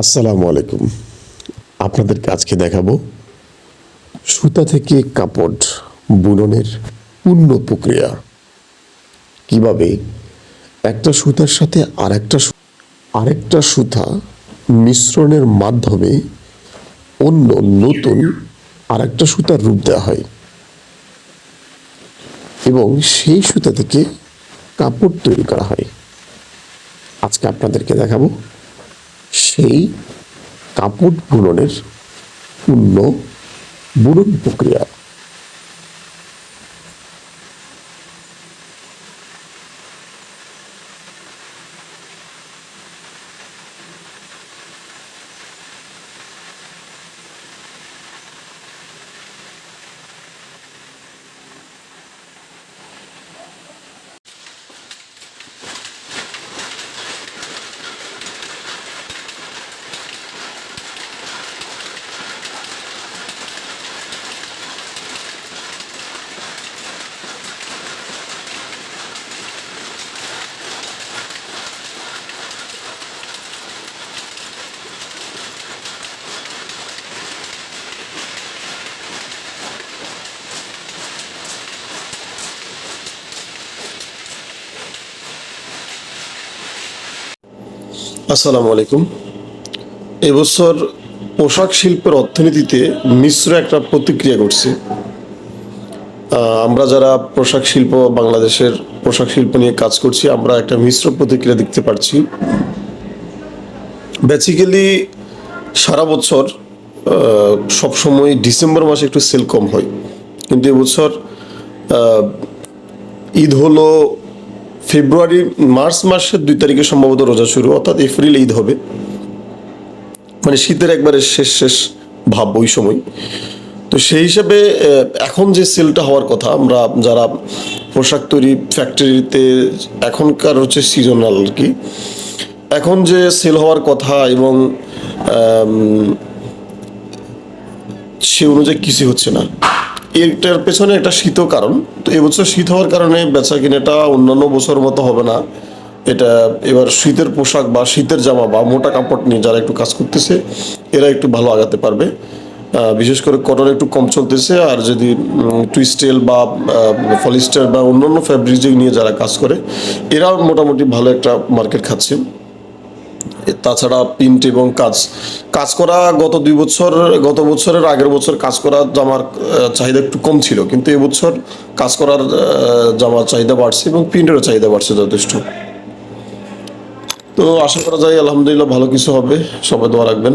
আসসালামু আলাইকুম। আপনাদেরকে আজকে দেখাবো সুতা থেকে কাপড় বুননের পূর্ণ প্রক্রিয়া। কীভাবে একটা সুতার সাথে আরেকটা আরেকটা সুতা মিশ্রণের মাধ্যমে অন্য নতুন আরেকটা সুতার রূপ দেওয়া হয়। এবং সেই সুতা থেকে কাপড় তৈরি করা হয়। আজকে আপনাদেরকে দেখাবো সেই কাপড় বুননের পূর্ণ বুনন প্রক্রিয়া। আসসালামু আলাইকুম। এবছর পোশাক শিল্পের অর্থনীতিতে মিশ্র একটা প্রতিক্রিয়া ঘটছে। আমরা যারা পোশাক শিল্প, বাংলাদেশের পোশাক শিল্প নিয়ে কাজ করছি, আমরা একটা মিশ্র প্রতিক্রিয়া দেখতে পাচ্ছি। বেসিক্যালি সারা বছর সবসময় ডিসেম্বর মাসে একটু সেল কম হয়। কিন্তু এবছর ঈদ হলো ফেব্রুয়ারি, মার্চ মাসের দুই তারিখে সম্ভবত রোজা শুরু, অর্থাৎ এপ্রিল ঈদ হবে। মানে শীতের একবারে শেষ শেষ ভাব ওই সময়। তো সেই হিসাবে এখন যে সেলটা হওয়ার কথা, আমরা যারা পোশাক তৈরি ফ্যাক্টরিতে এখনকার হচ্ছে সিজনাল আর কি, এখন যে সেল হওয়ার কথা এবং সে অনুযায়ী কিছু হচ্ছে না। এটার পেছনে একটা শীতও কারণ। তো এবছর শীত হওয়ার কারণে বেচা কিনাটা অন্যান্য বছর মতো হবে না। এটা এবার শীতের পোশাক বা শীতের জামা বা মোটা কাপড় নিয়ে যারা একটু কাজ করতেছে, এরা একটু ভালো আগাতে পারবে। বিশেষ করে কটন একটু কম চলতেছে, আর যদি টুইস্টেল বা ফলিস্টার বা অন্যান্য ফ্যাব্রিক নিয়ে যারা কাজ করে এরা মোটামুটি ভালো একটা মার্কেট খাচ্ছে। তাছাড়া প্রিন্ট এবং কাজ। কাজ করা গত দুই বছর, গত বছরের আগের বছর কাজ করা জামার চাহিদা একটু কম ছিল। কিন্তু এবছর কাজ করার জামার চাহিদা বাড়ছে এবং প্রিন্টেরও চাহিদা বাড়ছে যথেষ্ট। তো আশা করা যায় আলহামদুলিল্লাহ ভালো কিছু হবে। সবাই দোয়া রাখবেন।